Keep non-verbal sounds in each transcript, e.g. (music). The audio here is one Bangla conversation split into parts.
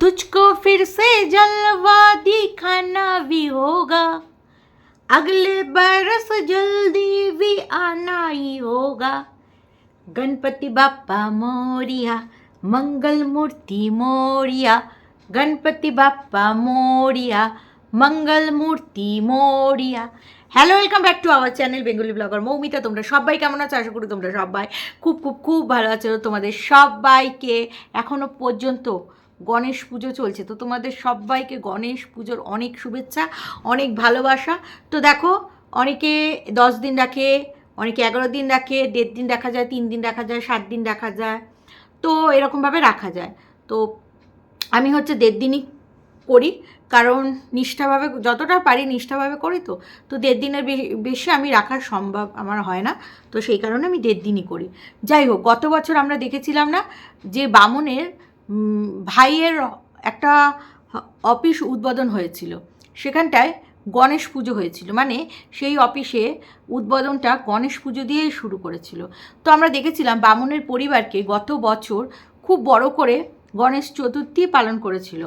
तुझको फिर से जलवा दिखाना भी होगा अगले बरस जल्दी भी आना ही होगा गणपति बाप्पा मोरिया मंगल मूर्ति मोरिया गणपति बाप्पा মোরিয়া মঙ্গল মূর্তি Moria hello welcome back to our channel Bengali blogger Moumita তোমরা সবাই কেমন আছো আশা করি তোমরা সবাই খুব খুব খুব ভালো আছো তোমাদের সবাইকে এখনও পর্যন্ত গণেশ পুজো চলছে। তো তোমাদের সবাইকে গণেশ পুজোর অনেক শুভেচ্ছা, অনেক ভালোবাসা। তো দেখো, অনেকে দশ দিন রাখে, অনেকে এগারো দিন রাখে, দেড় দিন দেখা যায়, তিন দিন দেখা যায়, সাত দিন দেখা যায়। তো এরকমভাবে রাখা যায়। তো আমি হচ্ছে দেড় দিনই করি, কারণ নিষ্ঠাভাবে, যতটা পারি নিষ্ঠাভাবে করি তো। তো দেড় দিনের বেশি আমি রাখা সম্ভব আমার হয় না। তো সেই কারণে আমি দেড় দিনই করি। যাই হোক, গত বছর আমরা দেখেছিলাম না যে বামনের ভাইয়ের একটা অফিস উদ্বোধন হয়েছিল। সেখানটায় গণেশ পুজো হয়েছিল। মানে সেই অফিসে উদ্বোধনটা গণেশ পুজো দিয়েই শুরু করেছিল। তো আমরা দেখেছিলাম বামনের পরিবারকে গত বছর খুব বড় করে গণেশ চতুর্থী পালন করেছিল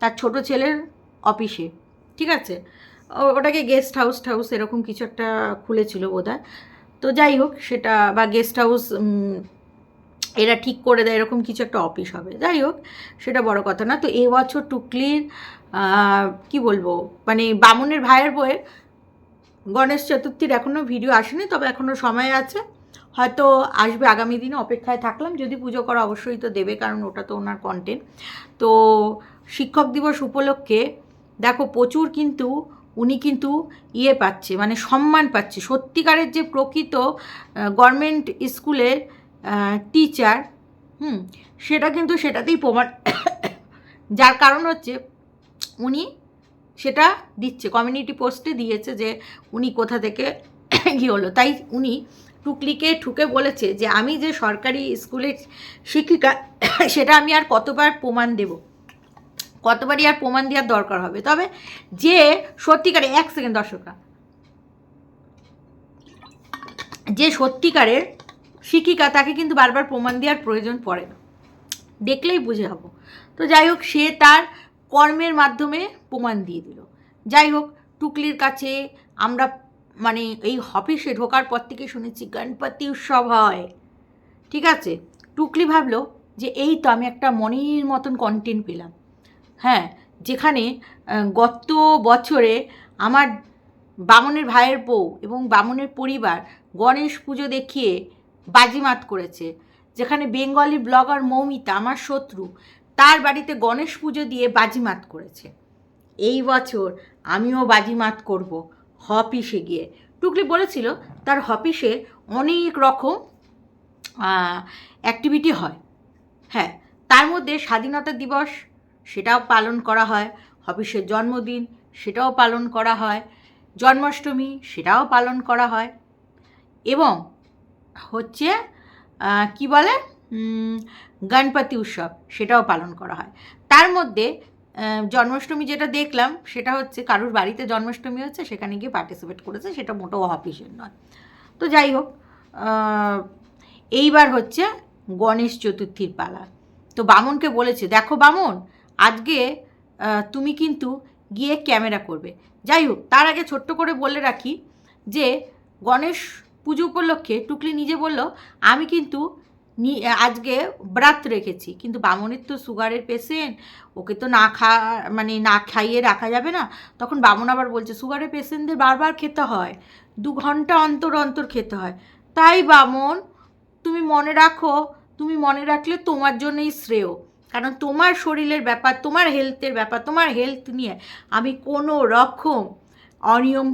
তার ছোট ছেলের অফিসে। ঠিক আছে? ওটাকে গেস্ট হাউস টাউস এরকম কিছু একটা খুলেছিল বোধহয়। তো যাই হোক, সেটা বা গেস্ট হাউস এরা ঠিক করে দেয়, এরকম কিছু একটা অফিস হবে। যাই হোক, সেটা বড় কথা না। তো এবছর টুকলির কি বলব মানে বামুনের ভাইয়ের বইয়ের গণেশ চতুর্থীর এখনও ভিডিও আসেনি, তবে এখনও সময় আছে। হয়তো আসবে আগামী দিনে, অপেক্ষায় থাকলাম। যদি পুজো করা অবশ্যই তো দেবে, কারণ ওটা তো ওনার কন্টেন্ট তো শিক্ষক দিবস উপলক্ষে, দেখো প্রচুর কিন্তু উনি কিন্তু ইয়ে পাচ্ছে মানে সম্মান পাচ্ছে। সত্যিকারের যে প্রকৃত গভর্নমেন্ট স্কুলের টিচার হুম, সেটা কিন্তু সেটাতেই প্রমাণ, যার কারণ হচ্ছে উনি সেটা দিচ্ছে কমিউনিটি পোস্টে দিয়েছে যে উনি কোথা থেকে কী হলো। তাই উনি টুকলিকে ঠুকে বলেছে যে আমি যে সরকারি স্কুলের শিক্ষিকা, সেটা আমি আর কতবার প্রমাণ দেব। কতবারই আর প্রমাণ দেওয়ার দরকার হবে। তবে যে সত্যিকারে, এক সেকেন্ড দর্শকরা, যে সত্যিকারের শিক্ষিকা, তাকে কিন্তু বারবার প্রমাণ দেওয়ার প্রয়োজন পড়ে না। দেখলেই বুঝে হব। তো যাই হোক, সে তার কর্মের মাধ্যমে প্রমাণ দিয়ে দিল। যাই হোক, টুকলির কাছে আমরা মানে এই অফিসে ঢোকার পর থেকে শুনেছি, গণপতি উৎসব হয়। ঠিক আছে? টুকলি ভাবলো যে এই তো আমি একটা মনের মতন কন্টেন্ট পেলাম। হ্যাঁ যেখানে গত বছরে আমার বামনের ভাইয়ের বউ এবং বামনের পরিবার গণেশ পুজো দেখিয়ে বাজিমাত করেছে, যেখানে বেঙ্গলি ব্লগার মৌমিতা, আমার শত্রু, তার বাড়িতে গণেশ পুজো দিয়ে বাজিমাত করেছে। এই বছর আমিও বাজিমাত করব হপিসে গিয়ে। টুকলি বলেছিল, তার হপিসে অনেক রকম অ্যাক্টিভিটি হয়। হ্যাঁ তার মধ্যে স্বাধীনতা দিবস, সেটাও পালন করা হয়। হপিসের জন্মদিন, সেটাও পালন করা হয়। জন্মাষ্টমী, সেটাও পালন করা হয়। এবং হচ্ছে কি বলে? গণপতি উৎসব, সেটাও পালন করা হয়। তার মধ্যে জন্মাষ্টমী যেটা দেখলাম, সেটা হচ্ছে কারুর বাড়িতে জন্মাষ্টমী হচ্ছে, সেখানে গিয়ে পার্টিসিপেট করেছে, সেটা মোটেও অফিসের নয়। তো যাই হোক এইবার হচ্ছে গণেশ চতুর্থীর পালা। তো বামনকে বলেছে, দেখো বামন, আজকে তুমি কিন্তু গিয়ে ক্যামেরা করবে। যাই হোক, তার আগে ছোট্ট করে বলে রাখি যে, গণেশ পুজো উপলক্ষে টুকলি নিজে বলল, আমি কিন্তু আজকে ব্রাত রেখেছি, কিন্তু বামনের তো সুগারের পেশেন্ট ওকে তো না খা মানে না খাইয়ে রাখা যাবে না। তখন বামন আবার বলছে, সুগারের পেশেন্টদের বারবার খেতে হয়, দু ঘণ্টা অন্তর অন্তর খেতে হয়। তাই বামন, তুমি মনে রাখো, তুমি মনে রাখলে তোমার জন্যই শ্রেয়, কারণ তোমার শরীরের ব্যাপার, তোমার হেলথের ব্যাপার, তোমার হেলথ নিয়ে আমি কোনো রকম অনিয়ম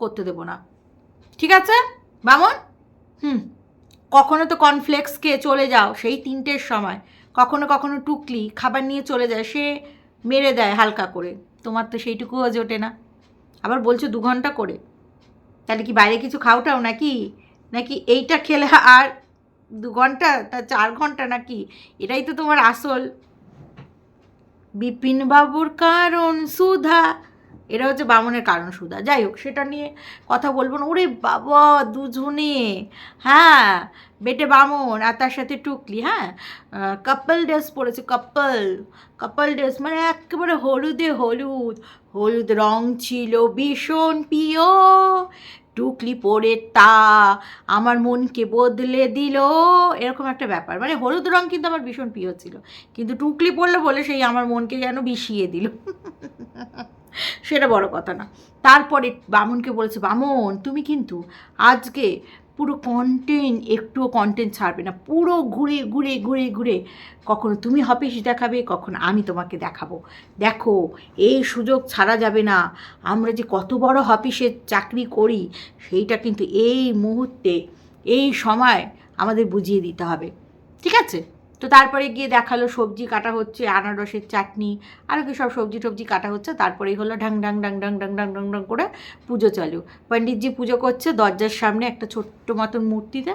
করতে দেবো না। ঠিক আছে? বামন? হুম। কখনো তো কর্নফ্লেক্স খেয়ে চলে যাও সেই তিনটের সময়। কখনো কখনো টুকলি খাবার নিয়ে চলে যায়, সে মেরে দেয় হালকা করে। তোমার তো সেইটুকুও জোটে না। আবার বলছো দু ঘণ্টা করে। তাহলে কি বাইরে কিছু খাওটাও নাকি? নাকি এইটা খেলে আর দু ঘণ্টা তা চার ঘণ্টা নাকি? এটাই তো তোমার আসল। বিপিনবাবুর কারণ সুধা এটা হচ্ছে বামনের কারণ সুধা যাই হোক, সেটা নিয়ে কথা বলব না। ওরে বাবা, দুজনে। হ্যাঁ বেটে বামন আর তার সাথে টুকলি হ্যাঁ? কাপল ড্রেস পরেছে কাপল কাপল ড্রেস মানে একেবারে হলুদে হলুদ। হলুদ রং ছিল, ভীষণ প্রিয়। টুকলি পরে তা আমার মনকে বদলে দিল। এরকম একটা ব্যাপার। মানে হলুদ রং কিন্তু আমার ভীষণ প্রিয় ছিল। কিন্তু টুকলি পরলে বলে সেই আমার মনকে যেন বিষিয়ে দিল। (laughs) সেটা বড় কথা না। তারপরে বামনকে বলেছে, বামন, তুমি কিন্তু আজকে পুরো কন্টেন্ট একটুও কন্টেন্ট ছাড়বে না। পুরো ঘুরে ঘুরে ঘুরে ঘুরে কখনো তুমি হপিস দেখাবে, কখনো আমি তোমাকে দেখাবো। দেখো, এই সুযোগ ছাড়া যাবে না। আমরা যে কত বড় হপিসের চাকরি করি, সেইটা কিন্তু এই মুহূর্তে, এই সময় আমাদের বুঝিয়ে দিতে হবে। ঠিক আছে? তো তারপরে গিয়ে দেখাল সবজি কাটা হচ্ছে, আনারসের চাটনি আরও কি সব সবজি টবজি কাটা হচ্ছে, তারপরেই হলো ঢাং ঢাং ঢাং ঢাং ঢাং ঢাং ঢাং ঢাং করে পুজো চালু। পণ্ডিতজি পুজো করছে, দরজার সামনে একটা ছোট্ট মতন মূর্তিতে,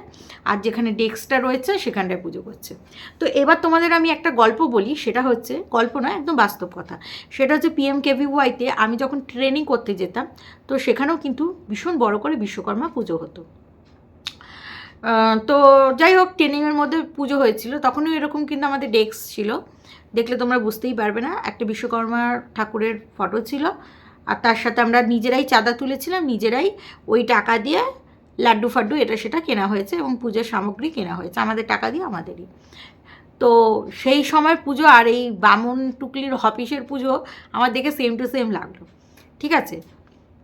আর যেখানে ডেস্কটা রয়েছে সেখানটায় পুজো করছে। তো এবার তোমাদের আমি একটা গল্প বলি, সেটা হচ্ছে, গল্প নয়, একদম বাস্তব কথা। সেটা হচ্ছে পিএম কেভিওয়াইতে আমি যখন ট্রেনিং করতে যেতাম, তো সেখানেও কিন্তু ভীষণ বড় করে বিশ্বকর্মা পুজো হতো। তো যাই হোক ট্রেনিংয়ের মধ্যে পুজো হয়েছিল। তখনও এরকম কিন্তু আমাদের ডেস্ক ছিল। দেখলে তোমরা বুঝতেই পারবে না, একটা বিশ্বকর্মা ঠাকুরের ফটো ছিল। আর তার সাথে আমরা নিজেরাই চাঁদা তুলেছিলাম, নিজেরাই ওই টাকা দিয়ে লাড্ডু ফাড্ডু এটা সেটা কেনা হয়েছে এবং পুজোর সামগ্রী কেনা হয়েছে। আমাদের টাকা দিয়ে আমাদেরই। তো সেই সময় পুজো আর এই বামন টুকলির হপিসের পুজো আমার দেখে সেম টু সেম লাগল। ঠিক আছে?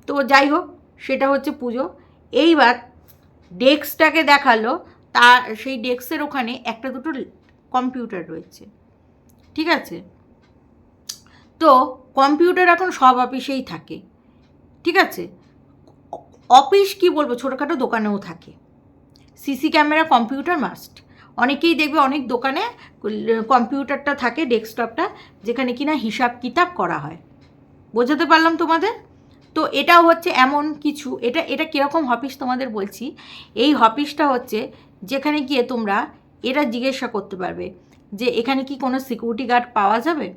তো যাই হোক, সেটা হচ্ছে পুজো। এইবার ডেস্কটাকে দেখাল, তার, সেই ডেস্কের ওখানে একটা দুটো কম্পিউটার রয়েছে। ঠিক আছে? তো কম্পিউটার এখন সব অফিসেই থাকে। ঠিক আছে? অফিস কি বলব? ছোটোখাটো দোকানেও থাকে। CC camera computer must. অনেকেই দেখবে অনেক দোকানে কম্পিউটারটা থাকে, ডেস্কটপটা, যেখানে কিনা হিসাব কিতাব করা হয়। বোঝাতে পারলাম তোমাদের? তো এটাও হচ্ছে এমন কিছু, এটা এটা কীরকম অফিস তোমাদের বলছি, এই অফিসটা হচ্ছে যেখানে গিয়ে তোমরা এটা জিজ্ঞাসা করতে পারবে যে এখানে কি কোনো সিকিউরিটি গার্ড পাওয়া যাবে?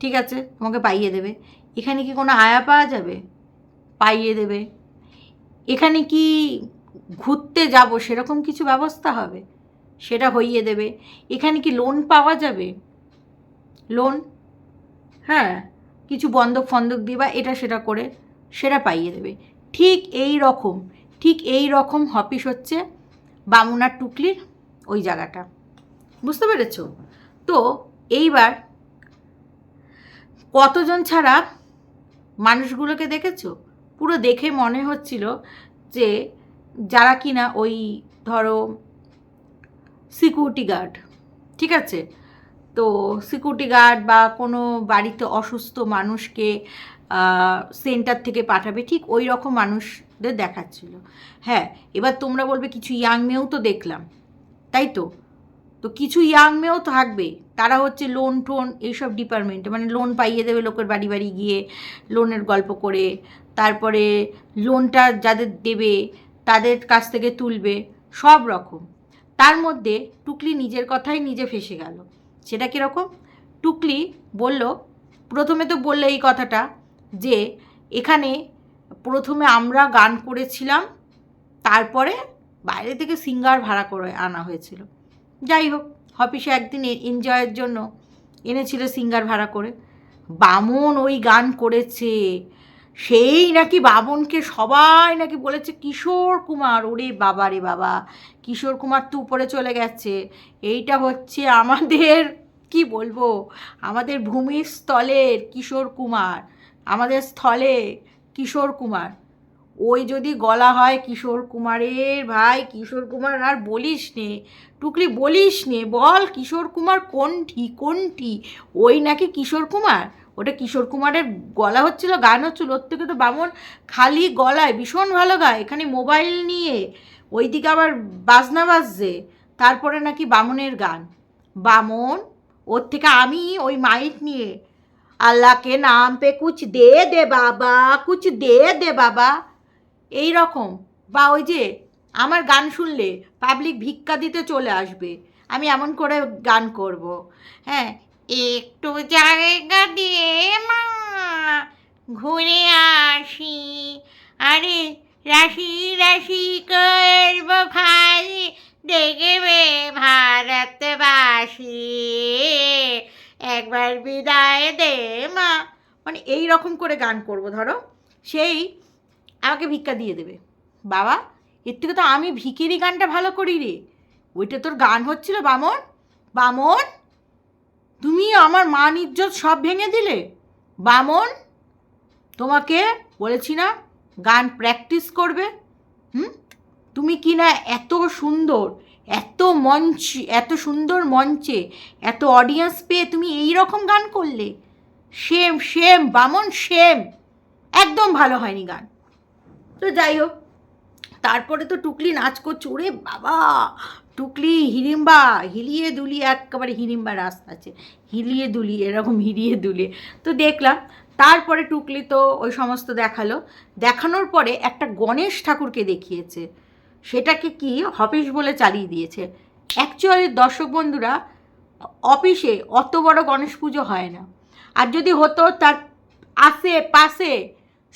ঠিক আছে, তোমাকে পাইয়ে দেবে। এখানে কি কোনো আয়া পাওয়া যাবে? পাইয়ে দেবে। এখানে কি ঘুরতে যাব সেরকম কিছু ব্যবস্থা হবে? সেটা হইয়ে দেবে। এখানে কি লোন পাওয়া যাবে? লোন হ্যাঁ। কিছু বন্ধক ফন্দক দিয়ে বা এটা সেটা করে সেটা পাইয়ে দেবে। ঠিক এই রকম, ঠিক এই রকম হপিস হচ্ছে বামুনার টুকলির ওই জায়গাটা। বুঝতে পেরেছ? তো এইবার কতজন ছাড়া মানুষগুলোকে দেখেছ? পুরো দেখে মনে হচ্ছিল যে যারা কিনা ওই ধরো সিকিউরিটি গার্ড ঠিক আছে? তো সিকিউরিটি গার্ড বা কোনো বাড়িতে অসুস্থ মানুষকে সেন্টার থেকে পাঠাবে, ঠিক ওই রকম মানুষদের দেখাচ্ছিল। হ্যাঁ এবার তোমরা বলবে কিছু ইয়াং মেয়েও তো দেখলাম, তাই তো? তো কিছু ইয়াং মেয়েও থাকবে, তারা হচ্ছে লোন টোন এইসব ডিপার্টমেন্টে মানে লোন পাইয়ে দেবে লোকের বাড়ি বাড়ি গিয়ে লোনের গল্প করে, তারপরে লোনটা যাদের দেবে, তাদের কাছ থেকে তুলবে, সব রকম। তার মধ্যে টুকলি নিজের কথাই নিজে ফেসে গেল। সেটা কীরকম? টুকলি বলল, প্রথমে তো বলল এই কথাটা যে, এখানে প্রথমে আমরা গান করেছিলাম, তারপরে বাইরে থেকে সিঙ্গার ভাড়া করে আনা হয়েছিল। যাই হোক, অফিসে একদিন এনজয়ের জন্য এনেছিল সিঙ্গার ভাড়া করে। বামন ওই গান করেছে। সেই নাকি বামনকে সবাই নাকি বলেছে, কিশোর কুমার, ওরে বাবা রে বাবা, কিশোর কুমার তো উপরে চলে গেছে। এইটা হচ্ছে আমাদের, কি বলব, আমাদের ভূমির স্থলের কিশোর কুমার, আমাদের স্থলে কিশোর কুমার। ওই যদি গলা হয় কিশোর কুমারের, ভাই, কিশোর কুমার আর বলিস নে টুকলি বলিস নে, বল কিশোর কুমার কোনটি কোনটি? ওই নাকি কিশোর কুমার? ওটা কিশোর কুমারের গলা হচ্ছিল, গান হচ্ছিল, ওর থেকে তো বামন খালি গলায়, ভীষণ ভালো গায়। এখানে মোবাইল নিয়ে ওইদিকে আবার বাজনা বাজছে, তারপরে নাকি বামনের গান। বামন, ওর থেকে আমি ওই মাইক নিয়ে, আল্লাহকে নাম পে কুচ দে দে বাবা কুচ দে দে বাবা। এই রকম। বা ওই যে আমার গান শুনলে পাবলিক ভিক্ষা দিতে চলে আসবে, আমি এমন করে গান করব। হ্যাঁ একটু জায়গা দিয়ে মা, ঘুরে আসি। আরে রাশি রাশি করব ভাই, দেখবে ভারতবাসী। একবার বিদায় দে মা। মানে এই রকম করে গান করব, ধরো। সেই আমাকে ভিক্ষা দিয়ে দেবে। বাবা, এর থেকে তো আমি ভিকিরি গানটা ভালো করি রে। ওইটা তোর গান হচ্ছিল বামন বামন তুমি আমার মান ইজ্জত সব ভেঙে দিলে? বামন, তোমাকে বলেছি না, গান প্র্যাকটিস করবে? হুম? তুমি কি না এত সুন্দর, এত মঞ্চ, এত সুন্দর মঞ্চে, এত অডিয়েন্স পেয়ে তুমি এই রকম গান করলে? সেম সেম বামন সেম একদম ভালো হয়নি গান। তো যাই হোক, তারপরে তো টুকলি নাচ করছে, ওরে বাবা! টুকলি হিড়িম্বা হিলিয়ে দুলিয়ে, একেবারে হিড়িম্বা রাস্তা আছে। হিলিয়ে দুলিয়ে, এরকম হিলিয়ে দুলিয়ে। তো দেখলাম, তারপরে টুকলি তো ওই সমস্ত দেখাল। দেখানোর পরে একটা গণেশ ঠাকুরকে দেখিয়েছে। সেটাকে কি হপিস বলে চালিয়ে দিয়েছে। অ্যাকচুয়ালি দর্শক বন্ধুরা, অফিসে অত বড় গণেশ পুজো হয় না। আর যদি হতো তার আশে পাশে,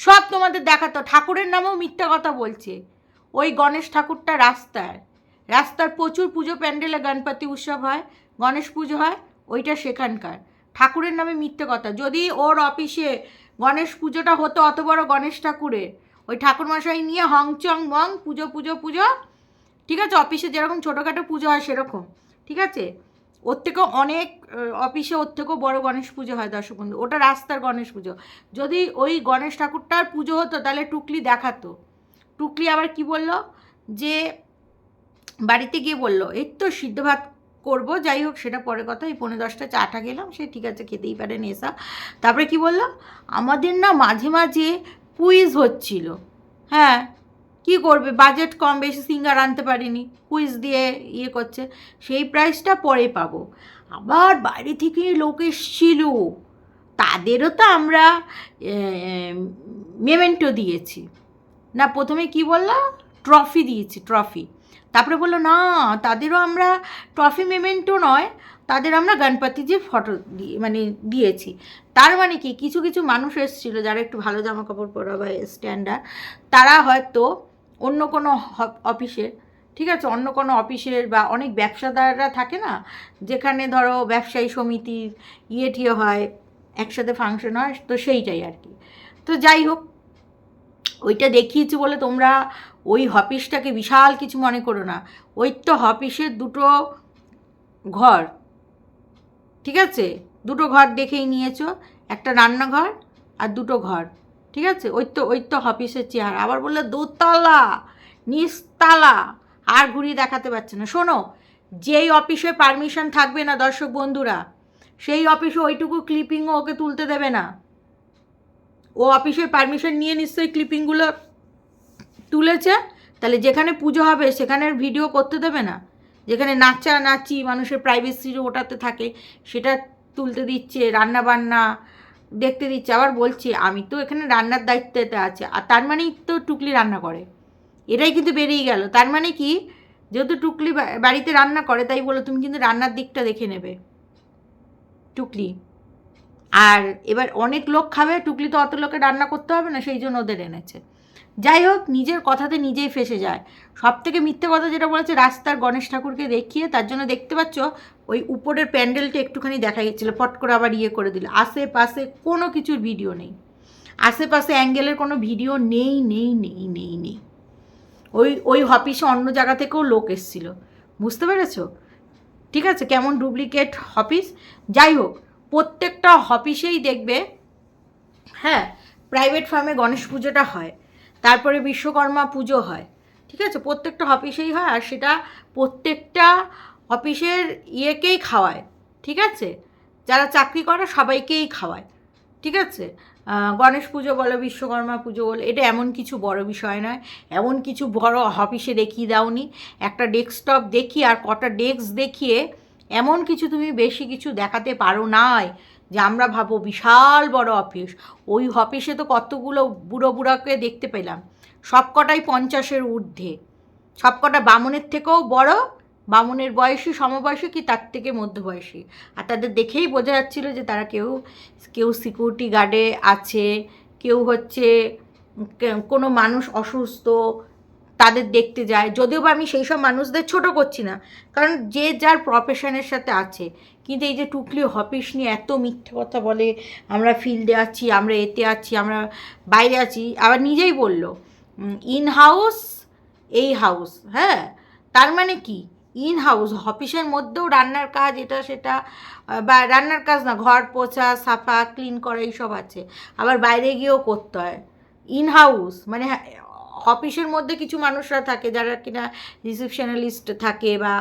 সব তোমাদের দেখাতো। ঠাকুরের নামেও মিথ্যা কথা বলছে। ওই গণেশ ঠাকুরটা রাস্তার রাস্তার প্রচুর পুজো প্যান্ডেলে গণপতি উৎসব হয়, গণেশ পুজো হয়, ওইটা সেখানকার। ঠাকুরের নামে মিথ্যে কথা। যদি ওর অফিসে গণেশ পুজোটা হতো অত বড় গণেশ ঠাকুরের, ওই ঠাকুরমশাই নিয়ে হংচং মং পুজো পুজো পুজো, ঠিক আছে, অফিসে যেরকম ছোটোখাটো পুজো হয় সেরকম, ঠিক আছে? ওর থেকেও অনেক অফিসে ওর থেকেও বড় গণেশ পুজো হয় দর্শক বন্ধু, ওটা রাস্তার গণেশ পুজো। যদি ওই গণেশ ঠাকুরটার পুজো হতো তাহলে টুকলি দেখাতো। টুকলি আবার কি বলল? যে বাড়িতে গিয়ে বলল, এই তো সিদ্ধ ভাত করব, যাই হোক, সেটা পরে কথা, এই পনেরো দশটা চাটা গেলাম সে ঠিক আছে, খেতেই পারে নেশা তারপরে কি বলল, আমাদের না মাঝে মাঝে কুইজ হচ্ছিল। হ্যাঁ কি করবে? বাজেট কম, বেশি সিঙ্গার আনতে পারিনি কুইজ দিয়ে ইয়ে করছে, সেই প্রাইসটা পরে পাবো। আবার বাইরে থেকে লোক এসছিল, তাদেরও তো আমরা মেমেন্টো দিয়েছি। না, প্রথমে কি বললাম ট্রফি দিয়েছি ট্রফি তারপরে বলল, না, তাদেরও আমরা ট্রফি মেমেন্টো নয়, তাদের আমরা গণপতিজির ফটো দিয়ে মানে দিয়েছি। তার মানে কি? কিছু কিছু মানুষ এসেছিল যারা একটু ভালো জামা কাপড় পরা বা স্ট্যান্ডার্ড তারা হয়তো অন্য কোনো অফিসের, ঠিক আছে, অন্য কোনো অফিসের বা অনেক ব্যবসাদাররা থাকে না, যেখানে ধরো ব্যবসায়ী সমিতির ইয়ে টিয়ে হয়, একসাথে ফাংশন হয়, তো সেইটাই আর কি। তো যাই হোক ওইটা দেখিয়েছি বলে তোমরা ওই হপিসটাকে বিশাল কিছু মনে করো না। ওই তো হপিসের দুটো ঘর, ঠিক আছে? দুটো ঘর দেখেই নিয়েছো, একটা রান্নাঘর আর দুটো ঘর, ঠিক আছে? ওই তো ওই তো হপিসের চেহারা। আবার বললে দোতলা, নিচতলা, আর ঘুরিয়ে দেখাতে পারছে না। শোনো, যেই অফিসে পারমিশন থাকবে না দর্শক বন্ধুরা, সেই অফিসে ওইটুকু ক্লিপিংও ওকে তুলতে দেবে না। ও অফিসের পারমিশন নিয়ে নিশ্চয়ই ক্লিপিংগুলো তুলেছে। তাহলে যেখানে পুজো হবে সেখানের ভিডিও করতে দেবে না। যেখানে নাচা নাচি মানুষের প্রাইভেসি ওটাতে থাকে, সেটা তুলতে দিচ্ছে, রান্না বান্না দেখতে দিচ্ছে। আবার বলছে, আমি তো এখানে রান্নার দায়িত্বতে আছে। আর তার মানেই তো টুকলি রান্না করে। এটাই কিন্তু বেরিয়ে গেল। তার মানে কি? যেহেতু টুকলি বাড়িতে রান্না করে, তাই বলো তুমি কিন্তু রান্নার দিকটা দেখে নেবে। টুকলি। আর এবার অনেক লোক খাবে, টুকলি তো অত লোকে রান্না করতে হবে না, সেই জন্য ওদের এনেছে। যাই হোক, নিজের কথাতে নিজেই ফেসে যায়। সব থেকে মিথ্যে কথা যেটা বলেছে, রাস্তার গণেশ ঠাকুরকে দেখিয়ে তার জন্য দেখতে পাচ্ছ, ওই উপরের প্যান্ডেলটা একটুখানি দেখা গেছিল ফট করে আবার ইয়ে করে দিল। আশেপাশে কোনো কিছুর ভিডিও নেই। আশেপাশে অ্যাঙ্গেলের কোনো ভিডিও নেই নেই নেই নেই নেই। ওই ওই হপিসে অন্য জায়গা থেকেও লোক এসছিল। বুঝতে পেরেছ? ঠিক আছে, কেমন ডুপ্লিকেট হপিস যাই হোক প্রত্যেকটা অফিসেই দেখবে হ্যাঁ প্রাইভেট ফার্মে গণেশ পুজোটা হয়, তারপরে বিশ্বকর্মা পুজো হয়, ঠিক আছে? প্রত্যেকটা অফিসেই হয় আর সেটা প্রত্যেকটা অফিসের ইয়েকেই খাওয়ায়, ঠিক আছে? যারা চাকরি করে সবাইকেই খাওয়ায়, ঠিক আছে? গণেশ পুজো বলো, বিশ্বকর্মা পুজো বলো, এটা এমন কিছু বড় বিষয় নয়, এমন কিছু বড় অফিসে দেখিয়ে দাওনি, একটা ডেস্কটপ দেখিয়ে আর কটা ডেস্ক দেখিয়ে এমন কিছু তুমি বেশি কিছু দেখাতে পারো নাই যে আমরা ভাবো বিশাল বড় অফিস। ওই অফিসে তো কতগুলো বুড়ো বুড়োকে দেখতে পেলাম। সব কটাই পঞ্চাশের ঊর্ধ্বে। সব কটা বামুনের থেকেও বড়, বামুনের বয়সী, সমবয়সী কি তার থেকে মধ্যবয়সী? আর তাদের দেখেই বোঝা যাচ্ছিল যে তারা কেউ কেউ সিকিউরিটি গার্ডে আছে, কেউ হচ্ছে কোনো মানুষ অসুস্থ তাদের দেখতে যায়। যদিও বা আমি সেই সব মানুষদের ছোট করছি না কারণ যে যার প্রফেশনের সাথে আছে। কিন্তু এই যে টুকলি হপিস নিয়ে এত মিথ্যে কথা বলে আমরা ফিল্ডে আছি আমরা এতে আছি আমরা বাইরে আছি আবার নিজেই বলল ইন হাউস এই হাউস হ্যাঁ? তার মানে কি? ইন হাউস অফিসের মধ্যেও রান্নার কাজ এটা সেটা বা রান্নার কাজ না ঘর পোছা সাফা ক্লিন করা এইসব আছে। আবার বাইরে গিয়েও করতে হয়। ইন হাউস মানে হ্যাঁ, অফিসের মধ্যে কিছু মানুষরা থাকে যারা কিনা রিসিপশনালিস্ট থাকে বা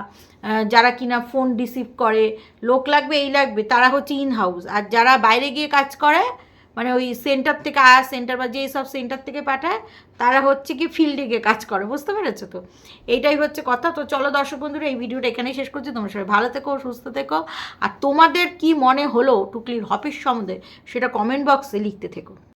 যারা কিনা ফোন রিসিভ করে, লোক লাগবে, এই লাগবে, তারা হচ্ছে ইন হাউস আর যারা বাইরে গিয়ে কাজ করে মানে ওই সেন্টার থেকে আয়া সেন্টার বা যেই সব সেন্টার থেকে পাঠায়, তারা হচ্ছে কি ফিল্ডে গিয়ে কাজ করে, বুঝতে পেরেছ তো? এইটাই হচ্ছে কথা। তো চলো দর্শক বন্ধুরা, এই ভিডিওটা এখানেই শেষ করছি। তোমার সবাই ভালো থেকো, সুস্থ থেকো। আর তোমাদের কি মনে হলো টুকলির হপিস সম্বন্ধে, সেটা কমেন্ট বক্সে লিখতে থেকো।